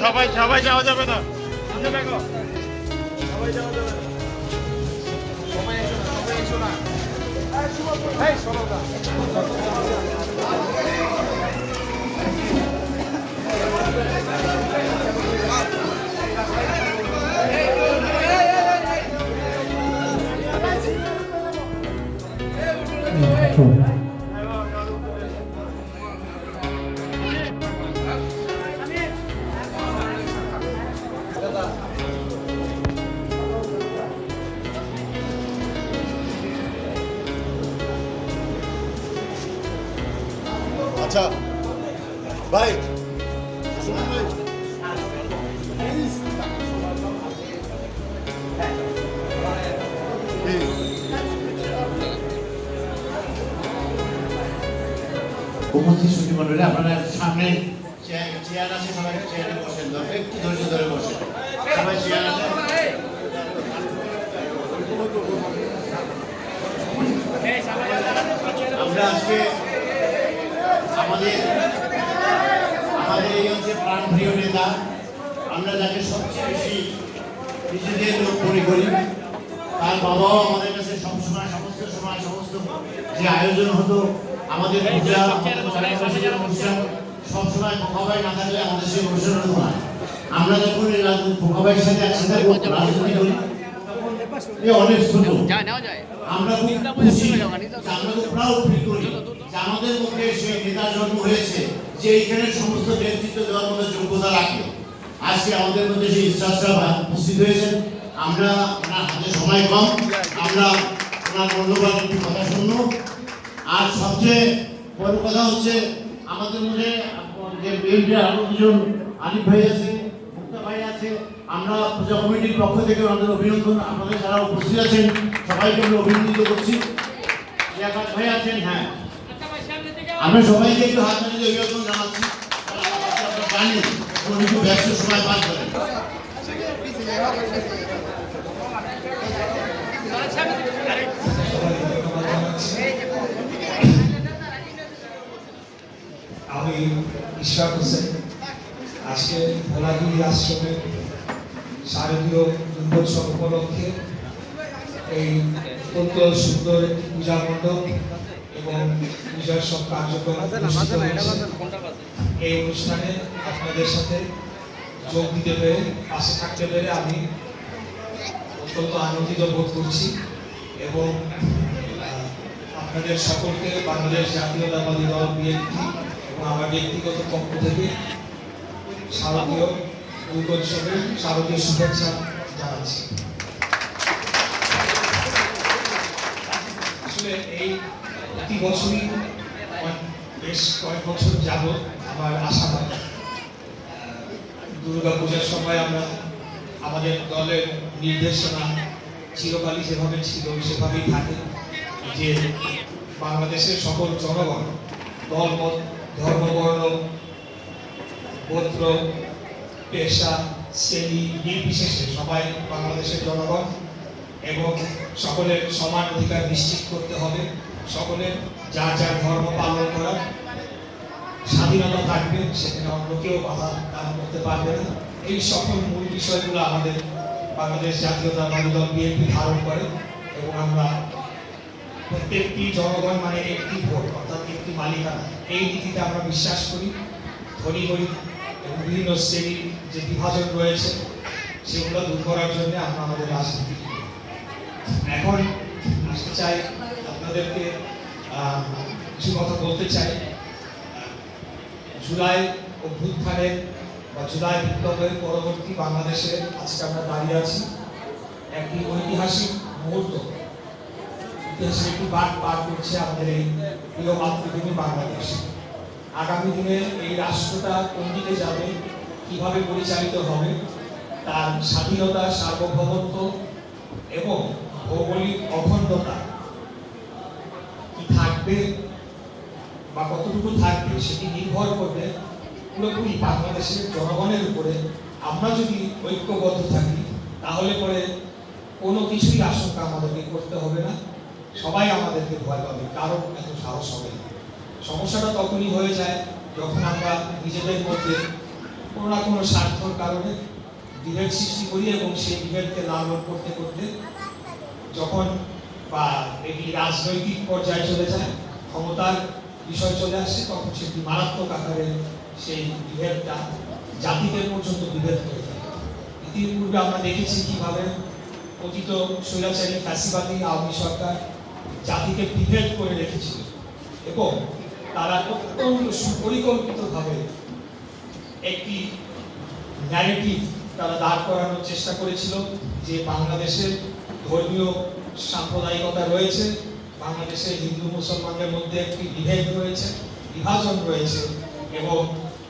সবাই সবাই যাওয়া যাবে না সবাই Thank you. ভাই। উপস্থিত মন্ডলী আপনারা সামনে চেয়ার আছে, সবাই চেয়ারে বসেন একটু ধৈর্য ধরে বসেন। সবাই চেয়ার আছে? আমরা আজকে আমাদের আমাদের এই হচ্ছে প্রাণপ্রিয় নেতা আমরা যাকে সবচেয়ে বেশি নিজেদের লোক মনে করি তার বাবাও আমাদের কাছে সবসময় সমস্ত সময় সমস্ত যে আয়োজন হতো আমাদের পূজা অনুষ্ঠান সবসময় মোকাবাই না থাকলে আমাদের সেই অনুষ্ঠান হতো না। আমরা যখন এই মোকাবাইয়ের সাথে একসাথে রাজনীতি করি এ অনেক ছোট। আমরা খুব খুশি আমরা খুব প্রাউড ফিল করি যে আমাদের মধ্যে সেই নেতার জন্ম হয়েছে। যে এইখানে সমস্ত নেতৃত্ব দেওয়ার মতো যোগ্যতা রাখে। আজকে আমাদের মধ্যে সেই ইচ্ছা উপস্থিত হয়েছেন, আমরা ওনার হাতে সময় কম, আমরা ওনার মূল্যবান একটি কথা শুনব। আর সবচেয়ে বড় কথা হচ্ছে, আমাদের মধ্যে যে বিএনপির আরও দুজন আলিফ ভাই আছে, মুক্তা ভাই আছে, আমরা পূজা কমিটির পক্ষ থেকে আমাদের অভিনন্দন। আপনাদের যারা উপস্থিত আছেন, সবাইকে আমরা অভিনন্দিত করছি। ভাই আছেন হ্যাঁ। আমরা সবাইকে একটু হাত মিলিয়ে অভিনন্দন জানাচ্ছি। আপনারা জানেন ব্যস্ত সময় পার করেন আমি ইশরাক হোসেন, আজকে ভোলাগিরি আশ্রমে শারদীয় দুর্গোৎসব উপলক্ষে এই অত্যন্ত সুন্দর একটি পূজা মণ্ডপ এবং পূজার সব কার্যক্রম। এই অনুষ্ঠানে আপনাদের সাথে যোগ দিতে পেরে পাশে থাকতে পেরে আমি অত্যন্ত আনন্দিত বোধ করছি এবং আপনাদের সকলকে বাংলাদেশ জাতীয়তাবাদী দল বিএনপি এবং আমার ব্যক্তিগত পক্ষ থেকে শারদীয় দুর্গোৎসবের শারদীয় শুভেচ্ছা জানাচ্ছি আসলে এই প্রতি বছরই বেশ কয়েক বছর যাবৎ আমার আশা হয়। দুর্গা পূজার সময় আমরা আমাদের দলের নির্দেশনা চিরকালই যেভাবে ছিল, সেভাবেই থাকে। যে বাংলাদেশের সকল জনগণ ধর্ম বর্ণ গোত্র, পেশা, শ্রেণি নির্বিশেষে সবাই বাংলাদেশের জনগণ এবং সকলের সমান অধিকার নিশ্চিত করতে হবে। সকলের যা যা ধর্ম পালন করার স্বাধীনতা থাকবে, সেখানে অন্য কেউ বাধা দান করতে পারবে না এই সকল মূল বিষয়গুলো আমাদের বাংলাদেশ জাতীয়তাবাদী দল বিএনপি ধারণ করে এবং আমরা প্রত্যেকটি জনগণ মানে একটি ভোট, অর্থাৎ একটি মালিকানা এই নীতিতে আমরা বিশ্বাস করি, ধনী গরিব এবং বিভিন্ন শ্রেণির যে বিভাজন রয়েছে, সেগুলো দূর করার জন্য আমরা আমাদের রাজনীতি। এখন আসতে চাই আপনাদেরকে কিছু কথা বলতে চাই। জুলাই অভ্যুত্থানের বা জুলাই বিপ্লবের পরবর্তী বাংলাদেশে আজকে আমরা দাঁড়িয়ে আছি। একটি ঐতিহাসিক মুহূর্ত। ইতিহাসের একটি বাদ পার করছে আমাদের এই প্রিয় মাতৃভূমি বাংলাদেশ। আগামী দিনে এই রাষ্ট্রটা কোন দিকে যাবে, কীভাবে পরিচালিত হবে, তার স্বাধীনতা, সার্বভৌমত্ব এবং ভৌগোলিক অখণ্ডতা থাকবে, বা কতটুকু থাকবে, সেটি নির্ভর করবে পুরোপুরি বাংলাদেশের জনগণের উপরে। আমরা যদি ঐক্যবদ্ধ থাকি, তাহলে পরে কোনো কিছুই আশঙ্কা আমাদেরকে করতে হবে না। সবাই আমাদেরকে ভয় পাবে, কারও এত সাহস হবে সমস্যাটা তখনই হয়ে যায় যখন আমরা নিজেদের মধ্যে কোনো না কোনো স্বার্থর কারণে বিভেদ সৃষ্টি করি এবং সেই বিভেদকে লালন করতে করতে যখন বা এটি রাজনৈতিক পর্যায়ে চলে যায়, ক্ষমতার বিষয় চলে আসে, তখন সেটি মারাত্মক আকারে সেই বিভেদটা জাতিদের পর্যন্ত বিভেদ হয়ে যায়। ইতিপূর্বে আমরা দেখেছি কীভাবে অতীত স্বৈরাচারী ফ্যাসিবাদী আওয়ামী সরকার জাতিকে বিভেদ করে রেখেছিল এবং তারা অত্যন্ত সুপরিকল্পিতভাবে একটি ন্যারেটিভ তারা দাঁড় করানোর চেষ্টা করেছিল যে বাংলাদেশের ধর্মীয় সাম্প্রদায়িকতা রয়েছে, বাংলাদেশে হিন্দু মুসলমানদের মধ্যে একটি বিভেদ রয়েছে, বিভাজন রয়েছে এবং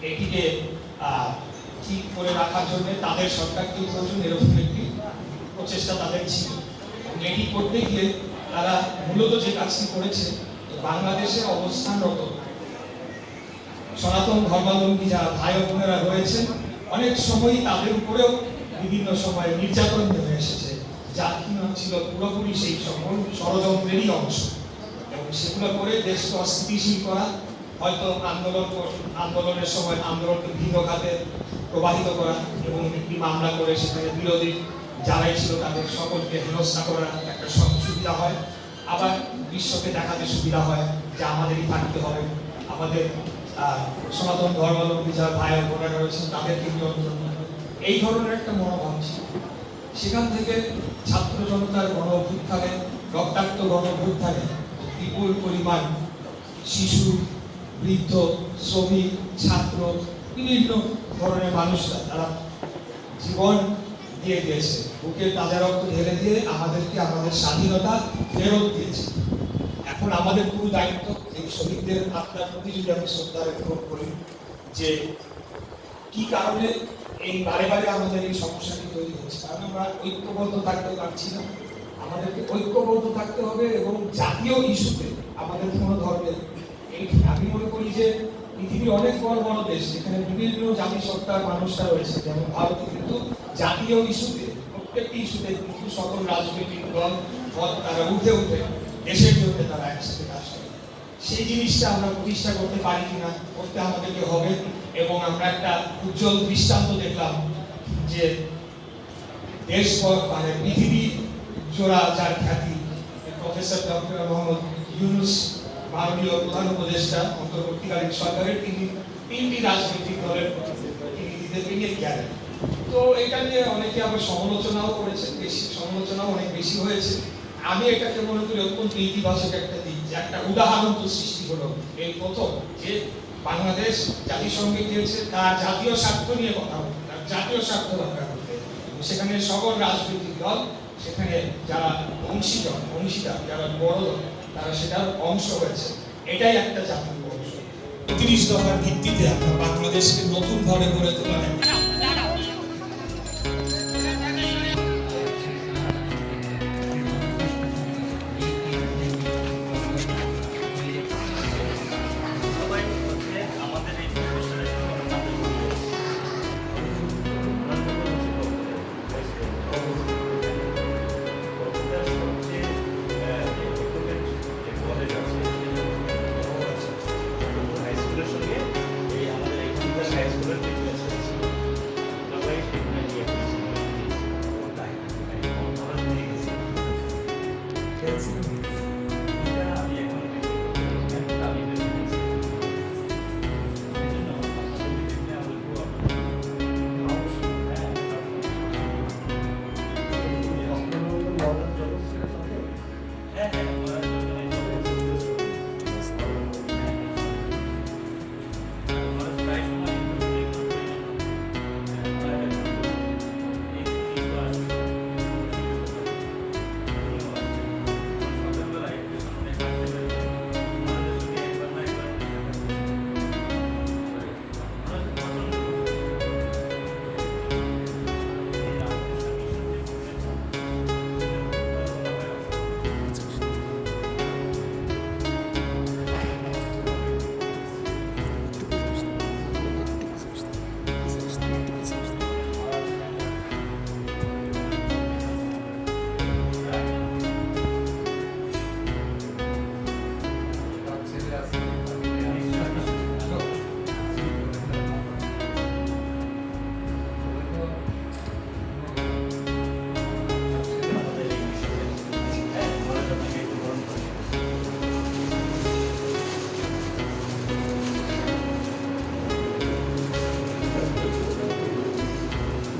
এটিকে ঠিক করে রাখার জন্য তাদের সরকারকে প্রয়োজন এরকম একটি প্রচেষ্টা তাদের ছিল। এটি করতে গিয়ে তারা মূলত যে কাজটি করেছে বাংলাদেশে অবস্থানরত সনাতন ধর্মাবলম্বী যারা ভাই বোনেরা রয়েছেন, অনেক সময়ই তাদের উপরেও বিভিন্ন সময় নির্যাতন নেমে এসেছে। ছিল পুরোপুরি সেই সকল ষড়যন্ত্রেরই অংশ। এবং সেগুলো করে দেশকে অস্থিতিশীল করা, হয়তো আন্দোলন আন্দোলনের সময় আন্দোলনকে ভিন্ন খাতে প্রবাহিত করা এবং একটি মামলা করে সেখানে বিরোধী যারাই ছিল তাদের সকলকে হেনস্থা করার একটা সব- সুবিধা হয়। আবার বিশ্বকে দেখাতে সুবিধা হয় যে আমাদেরই থাকতে হবে। আমাদের সনাতন ধর্মাবলম্বী যারা ভাই বোনেরা রয়েছেন তাদেরকে এই ধরনের একটা মনোভাব ছিল। সেখান থেকে ছাত্র জনতার গণ অভ্যুত্থানে রক্তাক্ত গণ অভ্যুত্থানে বিপুল পরিমাণ শিশু, বৃদ্ধ, শ্রমিক, ছাত্র, বিভিন্ন ধরনের মানুষরা তারা জীবন দিয়ে দিয়েছে বুকের তাজা রক্ত ঢেলে দিয়ে আমাদেরকে আমাদের স্বাধীনতা ফেরত দিয়েছে। এখন আমাদের পুরো দায়িত্ব এই শহীদদের আত্মার প্রতি যদি আমি শ্রদ্ধা জ্ঞাপন করি যে কি কারণে এই বারে বারে আমাদের এই সমস্যাটি তৈরি হচ্ছে। কারণ আমরা ঐক্যবদ্ধ থাকতে পারছি না। আমাদেরকে ঐক্যবদ্ধ থাকতে হবে এবং জাতীয় ইস্যুতে আমাদের কোনো ধর্মের এই আমি মনে করি যে পৃথিবীর অনেক বড় বড় দেশ, যেখানে বিভিন্ন জাতি সত্তার মানুষরা রয়েছে, যেমন ভারতে কিন্তু জাতীয় ইস্যুতে, প্রত্যেকটি ইস্যুতে কিন্তু সকল রাজনৈতিক দল তারা উঠে উঠে দেশের জন্য তারা একসাথে কাজ করে। সেই জিনিসটা আমরা প্রতিষ্ঠা করতে পারি কিনা, করতে আমাদেরকে হবে। এবং আমরা একটা উজ্জ্বল দৃষ্টান্ত দেখলাম যে দেশ মানে পৃথিবী জোড়া যার খ্যাতি, প্রফেসর ডক্টর মোহাম্মদ ইউনুস, মাননীয় প্রধান উপদেষ্টা, অন্তর্বর্তীকালীন সরকারের তিনি তিনটি রাজনৈতিক দলের প্রতিনিধিদেরকে নিয়ে গেলেন। তো এটা নিয়ে অনেকে আবার সমালোচনাও করেছেন, বেশি সমালোচনাও অনেক বেশি হয়েছে। আমি এটাকে মনে করি অত্যন্ত ইতিবাচক একটা দিক, যে একটা উদাহরণ তো সৃষ্টি হলো। এই প্রথম, যে বাংলাদেশ জাতিসংঘে গিয়েছে, তার জাতীয় স্বার্থ নিয়ে কথা বলতে, তার জাতীয় স্বার্থ রক্ষা করতে। সেখানে সকল রাজনৈতিক দল, সেখানে যারা অংশীদার অংশীদার, যারা বড় দল, তারা সেটার অংশ হয়েছে। এটাই একটা জাতীয় অংশ। তিরিশ দফার ভিত্তিতে আমরা বাংলাদেশকে নতুন ভাবে গড়ে তোলার একটা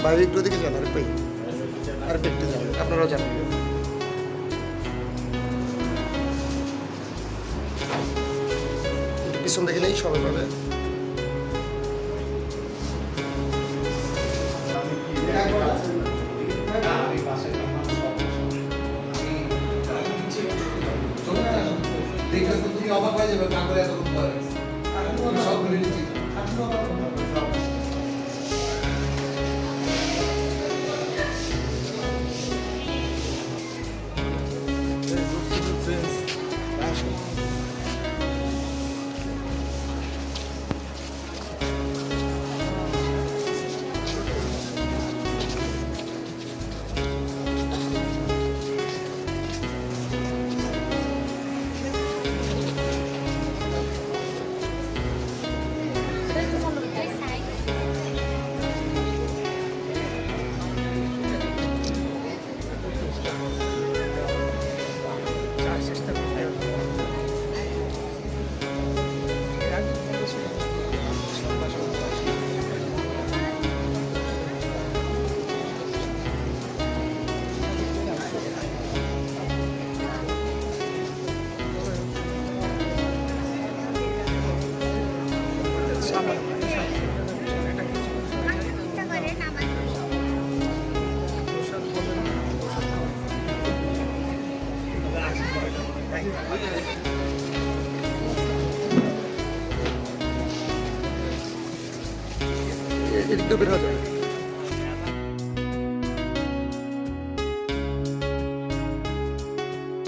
ভাই একটু ওদিকে যান আরেক ভাই আরেক একটু যান, আপনারাও একটু পিছন দেখে নেই, সবাই পাবে। দেখলে তো তুমি অবাক হয়ে যাবে কাকরে পরে সব Thank you. দিয়ে বের হয়ে যাবে।